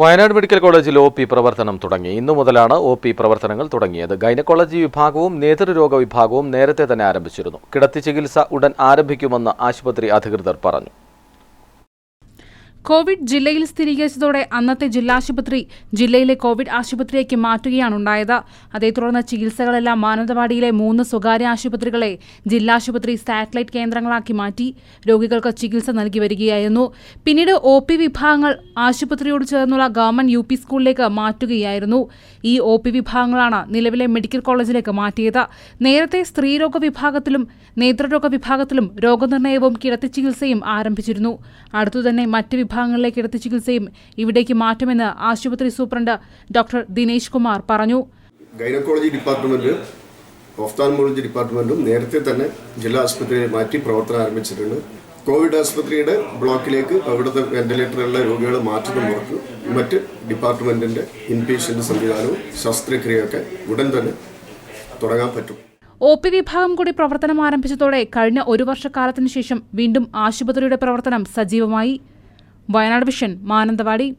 Wayanad medical കോളേജിൽ O P പ്രവർത്തനം തുടങ്ങി. ഇന്നു മുതലാണ് ഒ പി പ്രവർത്തനങ്ങൾ തുടങ്ങിയത്. ഗൈനക്കോളജി വിഭാഗവും നേതൃരോഗ വിഭാഗവും നേരത്തെ തന്നെ ആരംഭിച്ചിരുന്നു. കിടത്തി ചികിത്സ ഉടൻ ആരംഭിക്കുമെന്ന് ആശുപത്രി അധികൃതർ പറഞ്ഞു. കോവിഡ് ജില്ലയിൽ സ്ഥിരീകരിച്ചതോടെ അന്നത്തെ ജില്ലാശുപത്രി ജില്ലയിലെ കോവിഡ് ആശുപത്രിയേക്ക് മാറ്റുകയാണുണ്ടായത്. അതേ തുടർന്ന് ചികിത്സകളെല്ലാം മാനന്തവാടിയിലെ മൂന്ന് സ്വകാര്യ ആശുപത്രികളെ ജില്ലാശുപത്രി സാറ്റലൈറ്റ് കേന്ദ്രങ്ങളാക്കി മാറ്റി രോഗികൾക്ക് ചികിത്സ നൽകി വരികയായിരുന്നു. പിന്നീട് ഒ പി വിഭാഗങ്ങൾ ആശുപത്രിയോട് ചേർന്നുള്ള ഗവൺമെന്റ് യു പി സ്കൂളിലേക്ക് മാറ്റുകയായിരുന്നു. ഈ ഒ പി വിഭാഗങ്ങളാണ് നിലവിലെ മെഡിക്കൽ കോളേജിലേക്ക് മാറ്റിയത്. നേരത്തെ സ്ത്രീരോഗ വിഭാഗത്തിലും നേത്രരോഗ വിഭാഗത്തിലും രോഗനിർണയവും കിടത്തി ചികിത്സയും ആരംഭിച്ചിരുന്നു. അടുത്തുതന്നെ മറ്റ് വിഭാഗങ്ങളിലെ എടുത്ത ചികിത്സയും ഇവിടേക്ക് മാറ്റുമെന്ന് ആശുപത്രി സൂപ്രണ്ട് ഡോക്ടർ ദിനേശ് കുമാർ പറഞ്ഞു. ഗൈനക്കോളജി ഡിപ്പാർട്ട്മെന്റ് ഓഫ്താൽമോളജി ഡിപ്പാർട്ട്മെന്റും നേരത്തെ തന്നെ ജില്ലാ ആശുപത്രിയിൽ മാറ്റി പ്രവർത്തനം ആരംഭിച്ചിട്ടുണ്ട്. കോവിഡ് ആശുപത്രിയുടെ ബ്ലോക്കിലേക്ക് അവിടുത്തെ വെന്റിലേറ്ററുള്ള രോഗികൾ മാറ്റുന്ന മുറക്ക് മറ്റ് ഡിപ്പാർട്ട്മെന്റിന്റെ ഇൻപേഷ്യന്റ് സംവിധാനവും ശസ്ത്രക്രിയയൊക്കെ ഉടൻ തന്നെ തുടങ്ങാൻ പറ്റും. ഒ പി വിഭാഗം കൂടി പ്രവർത്തനം ആരംഭിച്ചതോടെ കഴിഞ്ഞ ഒരു വർഷക്കാലത്തിനു ശേഷം വീണ്ടും ആശുപത്രിയുടെ പ്രവർത്തനം സജീവമായി. വയനാട് വിഷൻ മാനന്തവാടി.